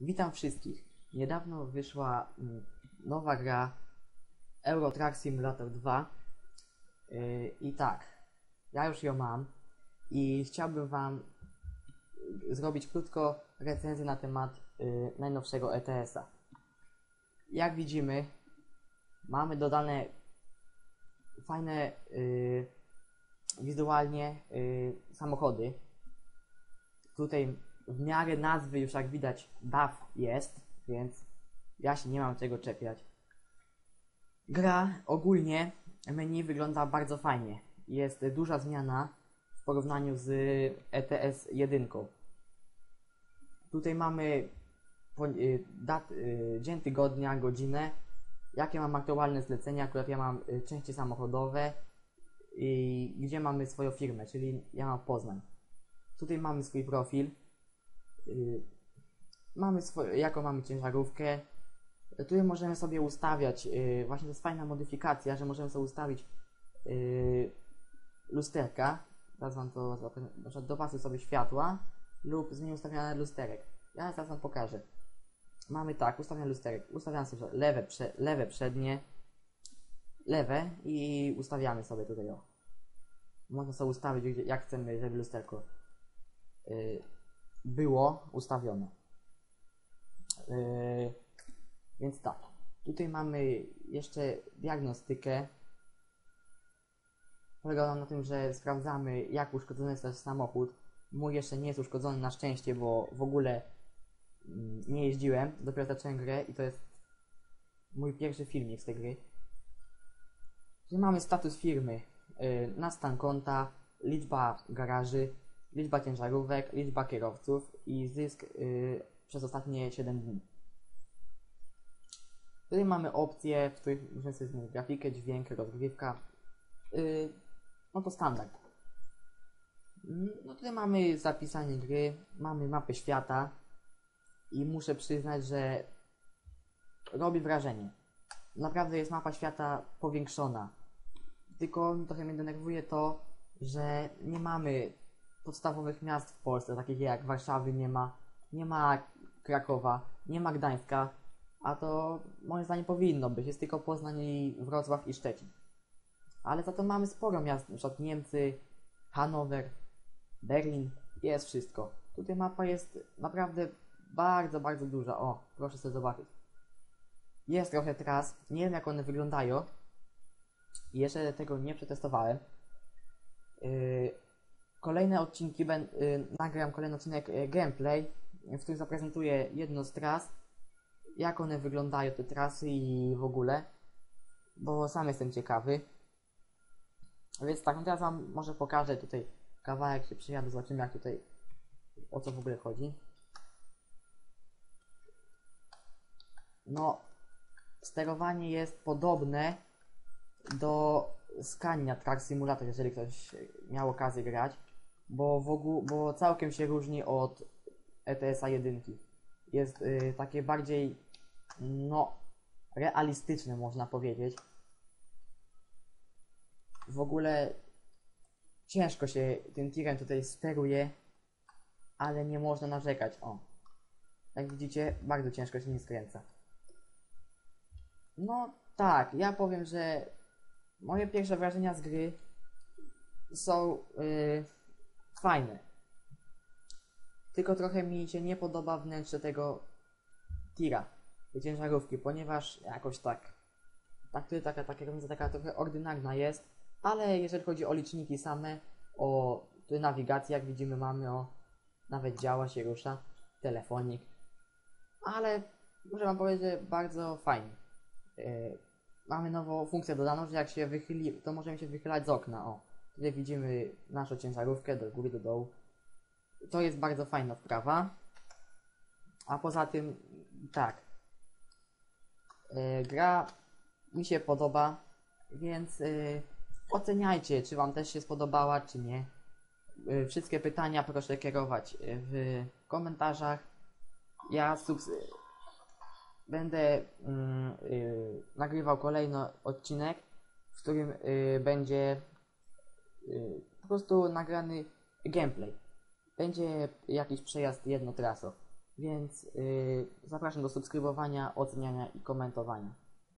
Witam wszystkich. Niedawno wyszła mm, nowa gra Euro Truck Simulator 2. Yy, I tak, ja już ją mam i chciałbym Wam y, zrobić krótko recenzję na temat y, najnowszego ETS-a. Jak widzimy, mamy dodane fajne y, wizualnie y, samochody. Tutaj w miarę nazwy już jak widać DAF jest, więc ja się nie mam czego czepiać. Gra ogólnie menu wygląda bardzo fajnie. Jest duża zmiana w porównaniu z ETS 1. Tutaj mamy y, dat, y, dzień tygodnia, godzinę, jakie mam aktualne zlecenia, akurat ja mam y, części samochodowe i gdzie mamy swoją firmę, czyli ja mam Poznań. Tutaj mamy swój profil, mamy swoje, jaką mamy ciężarówkę. Tutaj możemy sobie ustawiać, y, właśnie to jest fajna modyfikacja, że możemy sobie ustawić y, lusterka. Teraz wam to na przykład dopasuj sobie światła lub zmień ustawiane lusterek. Ja zaraz wam pokażę. Mamy tak, ustawiamy lusterek. Ustawiamy sobie lewe, prze, lewe przednie, lewe i ustawiamy sobie tutaj o. Można sobie ustawić, jak chcemy, żeby lusterko y, było ustawione. Yy, więc tak, tutaj mamy jeszcze diagnostykę. Polega ona na tym, że sprawdzamy jak uszkodzony jest nasz samochód. Mój jeszcze nie jest uszkodzony na szczęście, bo w ogóle mm, nie jeździłem. Dopiero zacząłem grę i to jest mój pierwszy filmik z tej gry. Tutaj mamy status firmy, yy, na stan konta, liczba garaży, liczba ciężarówek, liczba kierowców i zysk yy, przez ostatnie 7 dni. Tutaj mamy opcje, w których możemy sobie zmienić grafikę, dźwięk, rozgrywka. Yy, no to standard. No tutaj mamy zapisanie gry, mamy mapę świata i muszę przyznać, że robi wrażenie. Naprawdę jest mapa świata powiększona. Tylko trochę mnie denerwuje to, że nie mamy podstawowych miast w Polsce, takich jak Warszawy nie ma, nie ma Krakowa, nie ma Gdańska, a to moim zdaniem powinno być. Jest tylko Poznań i Wrocław i Szczecin. Ale za to mamy sporo miast, przykład Niemcy, Hanower, Berlin, jest wszystko. Tutaj mapa jest naprawdę bardzo, bardzo duża. O, proszę sobie zobaczyć. Jest trochę tras, nie wiem jak one wyglądają. Jeszcze tego nie przetestowałem. Yy, kolejne odcinki, ben, y, nagram kolejny odcinek y, gameplay, w którym zaprezentuję jedną z tras, jak one wyglądają, te trasy i w ogóle, bo sam jestem ciekawy. Więc tak, no teraz wam może pokażę tutaj kawałek, się przyjadę, zobaczymy jak tutaj, o co w ogóle chodzi. No, sterowanie jest podobne do Scania Truck Simulator, jeżeli ktoś miał okazję grać, bo, w ogóle, bo całkiem się różni od ETS-a 1. Jest y, takie bardziej, no, realistyczne można powiedzieć. W ogóle ciężko się tym tirem tutaj steruje, ale nie można narzekać. O, jak widzicie, bardzo ciężko się nie skręca. No tak, ja powiem, że moje pierwsze wrażenia z gry są yy, fajne. Tylko trochę mi się nie podoba wnętrze tego tira, tej ciężarówki, ponieważ jakoś tak, tak tutaj taka, taka kierownica taka trochę ordynarna jest, ale jeżeli chodzi o liczniki same, o tutaj nawigację, jak widzimy mamy, o nawet działa się, rusza, telefonik, ale muszę wam powiedzieć, bardzo fajnie. Yy, mamy nową funkcję dodaną, że jak się wychyli, to możemy się wychylać z okna, o. Tutaj widzimy naszą ciężarówkę do góry, do dołu. To jest bardzo fajna wprawa. A poza tym, tak. Yy, gra mi się podoba, więc yy, oceniajcie, czy Wam też się spodobała, czy nie. Yy, wszystkie pytania proszę kierować w komentarzach. Ja subs- będę mm, nagrywał kolejny odcinek, w którym będzie po prostu nagrany gameplay. Będzie jakiś przejazd jednotraso. Więc yy, zapraszam do subskrybowania, oceniania i komentowania.